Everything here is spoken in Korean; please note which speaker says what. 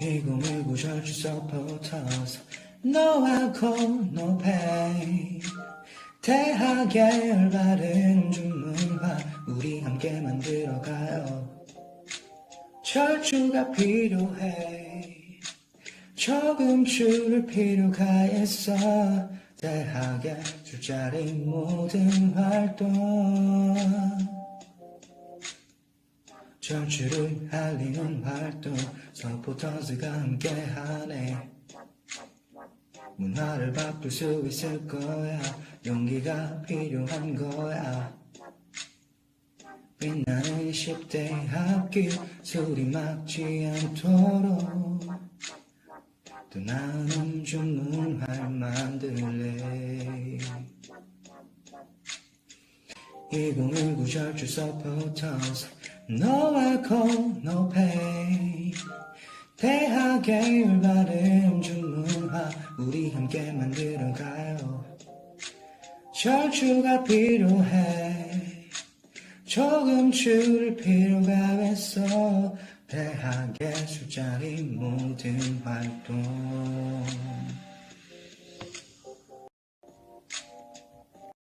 Speaker 1: 2019 절주 서포터스 너하고 pay 대학의 열바른 주문화 우리 함께 만들어가요. 철주가 필요해. 조금 줄을 필요가 있어 대학의 술자리 모든 활동 철주를 알리는 활동 서포터즈가 함께하네. 문화를 바꿀 수 있을 거야. 용기가 필요한 거야. 빛나는 10대 학교 소리 막지 않도록. 더 나은 음주문화 만들래. 2019 절주 서포터스 너하고 no pay 대학의 올바른 주문화 우리 함께 만들어가요. 절주가 필요해. 조금 줄 필요가 있어. 대학의 술자리 모든 활동